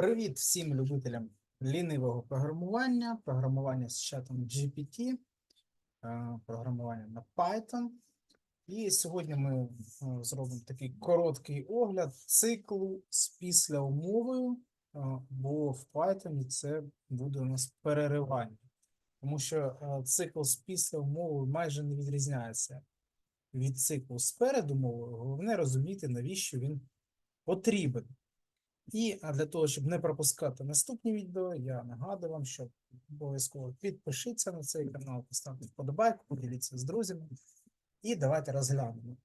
Привіт всім любителям лінивого програмування, програмування з чатом GPT, е, програмування на Python. І сьогодні ми е, зробимо такий короткий огляд циклу з післяумовою, е, бо в Python це буде у нас переривання, тому що цикл з післяумовою майже не відрізняється від циклу з передумовою. Головне розуміти, навіщо він потрібен. І для того, щоб не пропускати наступні відео, я нагадую вам, що обов'язково підпишіться на цей канал, поставте вподобайку, поділіться з друзями. І давайте розглянемо.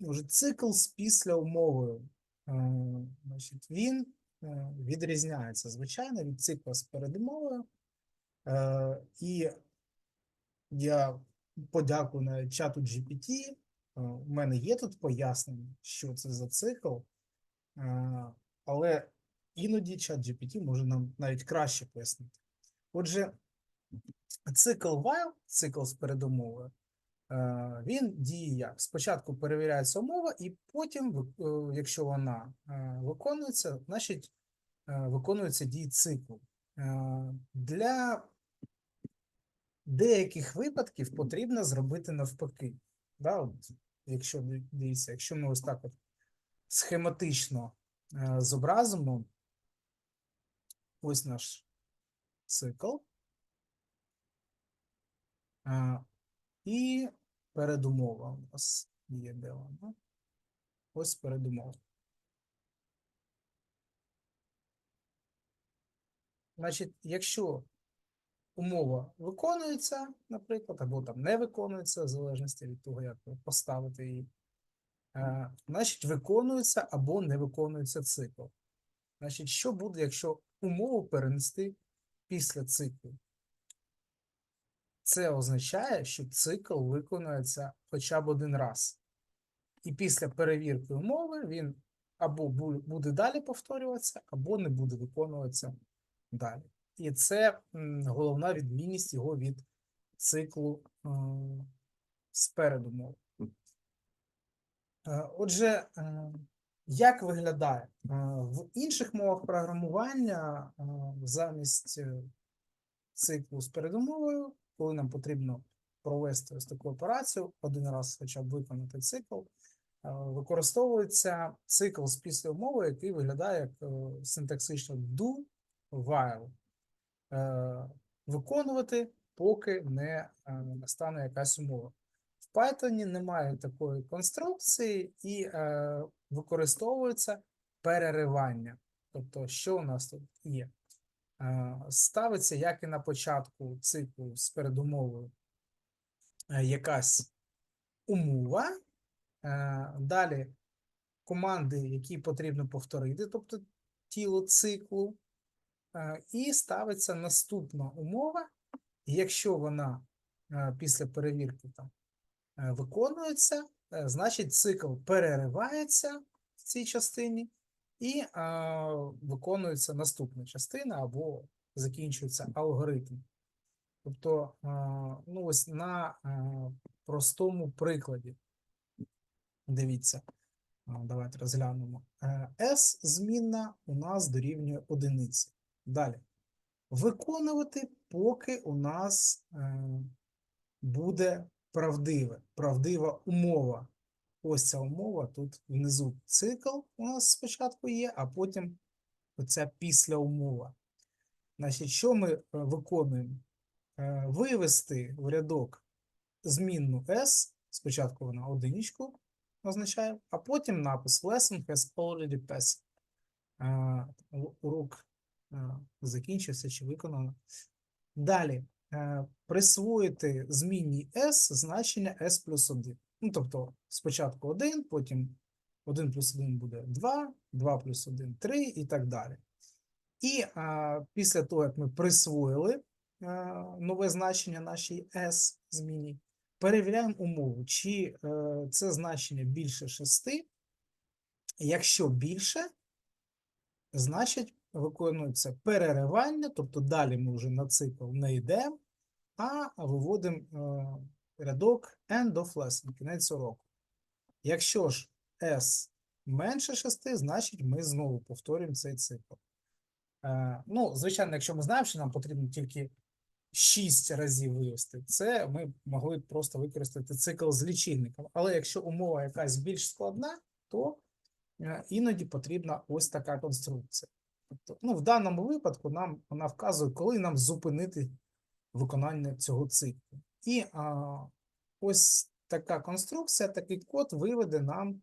Уже цикл з післяумовою. Е, Значить, він е, відрізняється, звичайно, від цикла з передумовою. Е, І я подякую на чату GPT. У мене є тут пояснення, що це за цикл. Але іноді чат GPT може нам навіть краще пояснити. Отже, цикл while, цикл з передумовою, е, він діє як? Спочатку перевіряється умова, і потім, е, якщо вона е, виконується, значить виконується дії циклу. Для деяких випадків потрібно зробити навпаки. Да? От, якщо диві- дивіться, якщо ми ось так от схематично зобразимо ось наш цикл. Е, І передумова у нас є де вона. Ось передумова. Значить, якщо умова виконується, наприклад, або там не виконується, в залежності від того, як ви поставите її, е, значить, виконується або не виконується цикл. Значить, що буде, якщо умову перенести після циклу? Це означає, що цикл виконується хоча б один раз. І після перевірки умови він або буде далі повторюватися, або не буде виконуватися далі. І це головна відмінність його від циклу з передумови. Е, Отже, е, як виглядає? Е, В інших мовах програмування е, замість е, циклу з передумовою, коли нам потрібно провести ось таку операцію, один раз хоча б виконати цикл, використовується цикл з післяумови, який виглядає як синтаксично do while. Виконувати, поки не настане якась умова. В Python немає такої конструкції і використовується переривання. Тобто, що у нас тут є? Е, ставиться, як і на початку циклу з передумовою, е, якась умова. Е, далі команди, які потрібно повторити, тобто тіло циклу, і ставиться наступна умова. Якщо вона після перевірки там виконується, значить цикл переривається в цій частині і е, виконується наступна частина або закінчується алгоритм. Тобто, е, ну ось на е, простому прикладі. Дивіться, е, давайте розглянемо. Е, S змінна у нас дорівнює одиниці. Далі. Виконувати, поки у нас е, буде правдиве, правдива умова. Ось ця умова тут внизу цикл у нас спочатку є, а потім оця після умова. Значить, що ми е, виконуємо? Е, Вивести в рядок змінну S, спочатку вона одиничку означає, а потім напис lesson has already passed. Е, Урок закінчився чи виконано. Далі присвоїти змінній s значення s плюс 1. Ну, тобто спочатку 1, потім 1 плюс 1 буде 2, 2 плюс 1 3 і так далі. І е, після того, як ми присвоїли е, нове значення нашій s зміні, перевіряємо умову, чи е, це значення більше 6. Якщо більше, значить виконується переривання, тобто далі ми вже на цикл не йдемо, а виводимо е, рядок end of lesson, кінець уроку. Якщо ж S менше 6, значить ми знову повторюємо цей цикл. Е, Ну, звичайно, якщо ми знаємо, що нам потрібно тільки 6 разів вивести, це ми могли просто використати цикл з лічильником. Але якщо умова якась більш складна, то е, іноді потрібна ось така конструкція. Тобто, ну, в даному випадку нам вона вказує, коли нам зупинити виконання цього циклу. І а, ось така конструкція, такий код виведе нам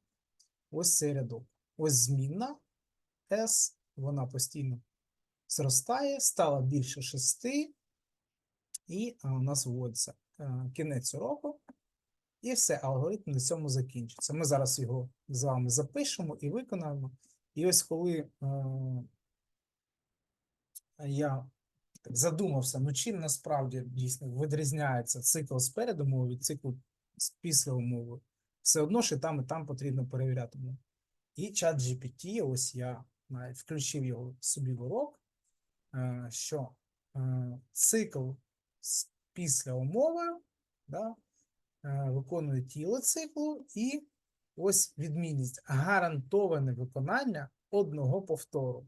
ось цей рядок. Ось змінна S, вона постійно зростає, стала більше 6, і а, у нас вводиться а, кінець уроку. І все, алгоритм на цьому закінчиться. Ми зараз його з вами запишемо і виконаємо. І ось коли е, я так задумався, ну чим насправді дійсно відрізняється цикл з передумови від циклу після умови, все одно і там, і там потрібно перевіряти. умови. І чат GPT, ось я навіть включив його собі в урок, е, що е, цикл після умови да, е, виконує тіло циклу, і ось відмінність гарантоване виконання одного повтору.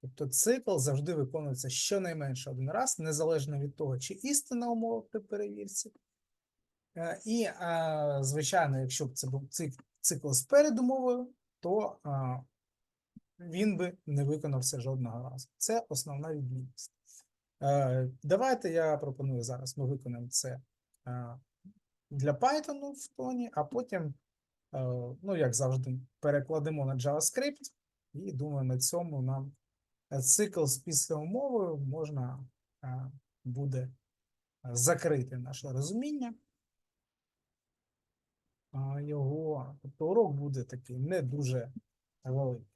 Тобто цикл завжди виконується щонайменше один раз, незалежно від того, чи істинна умова при перевірці. Е, І, е, звичайно, якщо б це був цикл з передумовою, то е, він би не виконався жодного разу. Це основна відмінність. Давайте я пропоную зараз. Ми виконаємо це для Python в тоні, а потім, ну, як завжди, перекладемо на JavaScript, і думаю, на цьому нам цикл з післяумовою можна е, буде закрити наше розуміння. Його, тобто урок буде такий не дуже великий.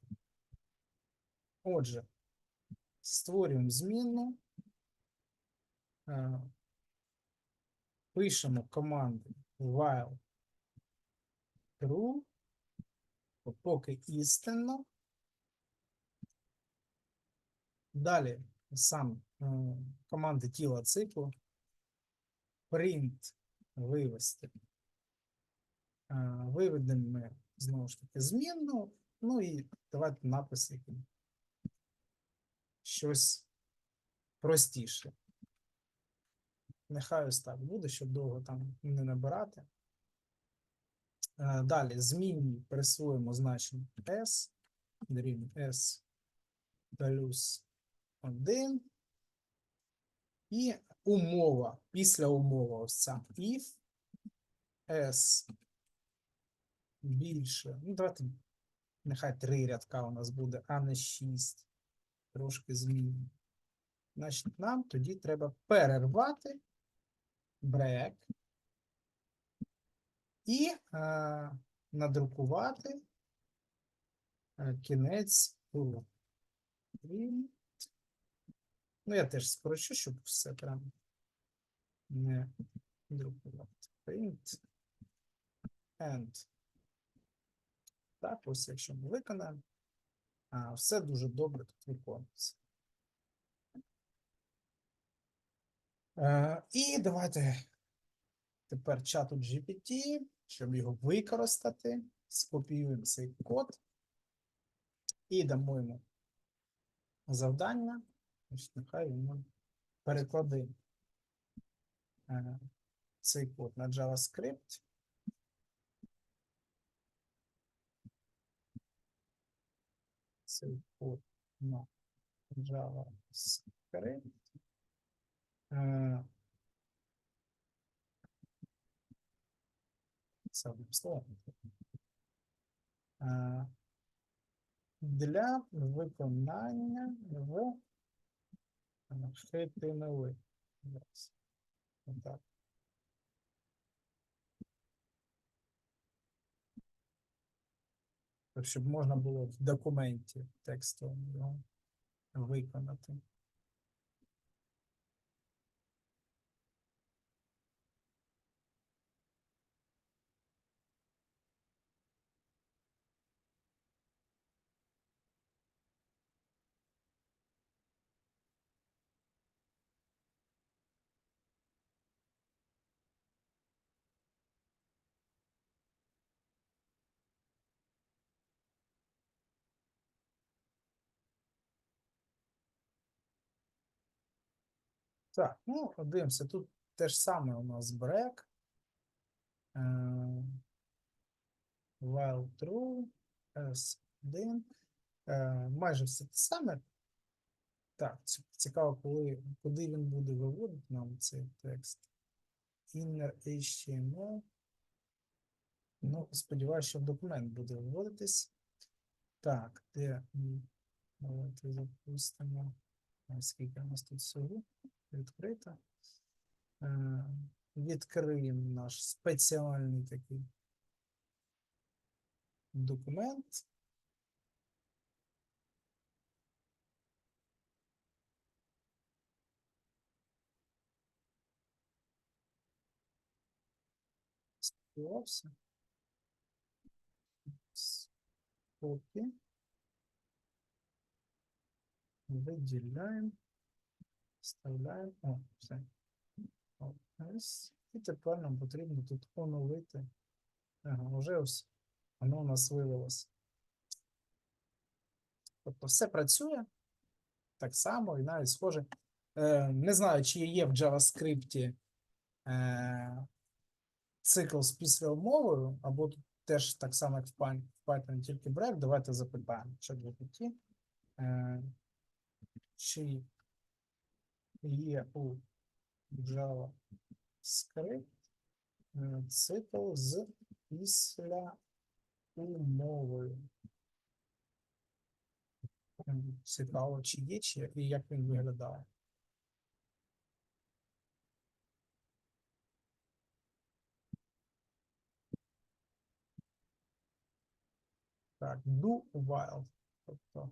Отже, створюємо змінну, е, пишемо команди while true, поки істинно. Далі сам е, команди тіла циклу print вивести. Е, Виведемо ми знову ж таки змінну, ну і давайте напис який. Щось простіше. Нехай ось так буде, щоб довго там не набирати. Е, Далі змінні присвоїмо значення S, дорівнює S плюс 1. І умова, після умови ось ця if S більше. Ну, давайте, нехай три рядка у нас буде, а не 6. Трошки змінимо. Значить, нам тоді треба перервати брек і е, надрукувати е, кінець. Ну, я теж скорочу, щоб все прям не друкувати. Print. And. Так, ось якщо ми виконаємо, а, все дуже добре тут виконується. Е, і давайте тепер чату GPT, щоб його використати, скопіюємо цей код і дамо йому завдання. Нехай він нам перекладе е, цей код на JavaScript. Цей код на JavaScript. Е, Це одним словом. Е, Для виконання в Отак. Так, Щоб можна було в документі текстовому виконати. Так, ну, дивимося, тут те ж саме у нас break. е, While true, else один. Е, Майже все те саме. Так, цікаво, коли, куди він буде виводити нам цей текст. Inner HTML. Ну, сподіваюся, що документ буде виводитись. Так, де давайте запустимо. Скільки у нас тут всього відкрито. Е, Відкриємо наш спеціальний такий документ. Сподівався. С- Копі. Виділяємо. Вставляємо. О, все. Ось. І тепер нам потрібно тут оновити. Ага, вже ось воно у нас вивелося. Тобто все працює так само і навіть схоже. Е, не знаю, чи є в JavaScript е, цикл з після мовою, або тут теж так само, як в Python, тільки break. Давайте запитаємо, що GPT. Е, чи є у JavaScript е, цикл з після умовою? Цікаво, чи є, чи і як він виглядає. Так, do while. Тобто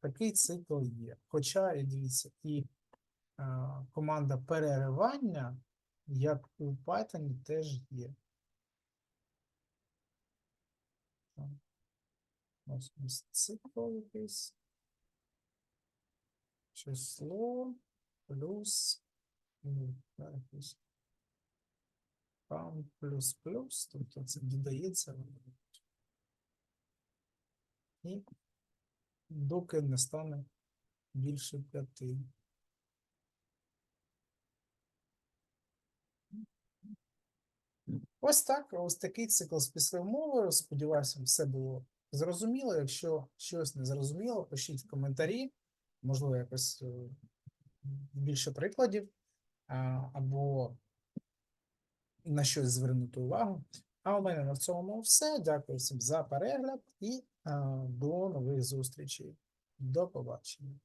такий цикл є. Хоча, дивіться, і команда переривання, як у Python, теж є. Ось у нас цикл якийсь. Число плюс ну, там плюс плюс, тобто це додається. І доки не стане більше п'яти. Ось так, ось такий цикл з післямовою. Сподіваюся, все було зрозуміло. Якщо щось не зрозуміло, пишіть в коментарі, можливо, якось е, більше прикладів, або на щось звернути увагу. А у мене на цьому все. Дякую всім за перегляд і а, до нових зустрічей. До побачення.